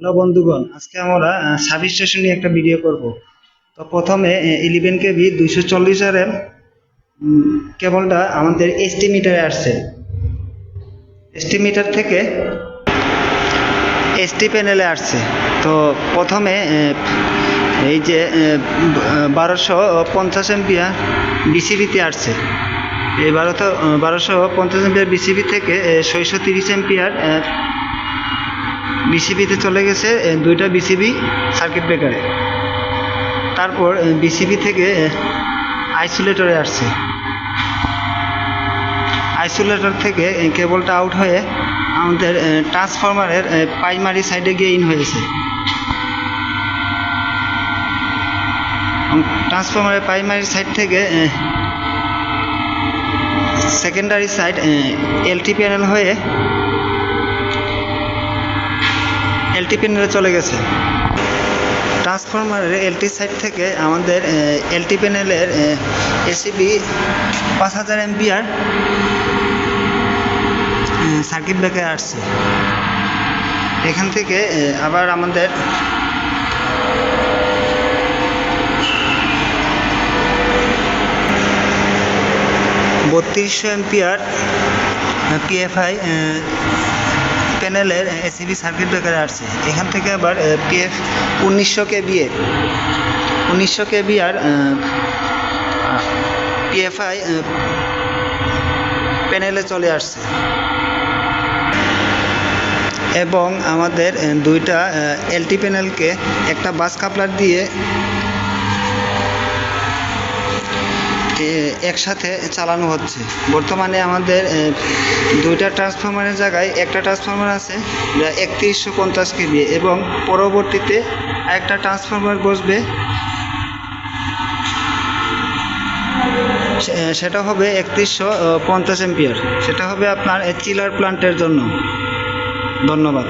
Hello বন্ধুগণ, আজকে আমরা সার্ভিস স্টেশন নিয়ে একটা ভিডিও করব। তো প্রথমে ইলেভেন কেবি দুইশো চল্লিশ আর এম কেবলটা আমাদের এসটি মিটারে আসছে। এসটি মিটার থেকে এসটি প্যানেলে আসছে। তো প্রথমে এই যে বারোশো পঞ্চাশ এমপিয়ার বিসিবিতে আসছে। এই বারোশো বারোশো পঞ্চাশ এমপিয়ার বিসিবি থেকে ছয়শো তিরিশ এমপিয়ার বিসিবিতে চলে গেছে দুইটা বিসিবি সার্কিট ব্রেকারে তারপর বিসিবি থেকে আইসোলেটরে আসছে। আইসোলেটর থেকে কেবলটা আউট হয়ে আমাদের ট্রান্সফরমারের প্রাইমারি সাইডে গিয়ে ইন হয়েছে। ট্রান্সফরমারের প্রাইমারি সাইড থেকে সেকেন্ডারি সাইড এলটি প্যানেল হয়ে এলটি প্যানেলে চলে গেছে। ট্রান্সফরমারের এলটি সাইড থেকে আমাদের এলটি প্যানেলের এসিবি পাঁচ হাজার এমপিআর সার্কিট ব্রেকার আসছে। এখান থেকে আবার আমাদের বত্রিশশো এমপিআর পিএফআই প্যানেলের এসিবি সার্কিট ব্রেকারে আসছে। এখান থেকে আবার পিএফ উনিশশো কেবিএ উনিশশো কেবি আর পিএফআই প্যানেলে চলে আসছে। এবং আমাদের দুইটা এলটি প্যানেলকে একটা বাস কাপলার দিয়ে একসাথে চালানো হচ্ছে। বর্তমানে আমাদের দুইটা ট্রান্সফরমারের জায়গায় একটা ট্রান্সফরমার আছে, যা একত্রিশশো পঞ্চাশ কেবি এবং পরবর্তীতে একটা ট্রান্সফরমার বসবে। সেটা হবে একত্রিশশো পঞ্চাশ এম্পিয়ার। সেটা হবে আপনার চিলার প্লান্টের জন্য। ধন্যবাদ।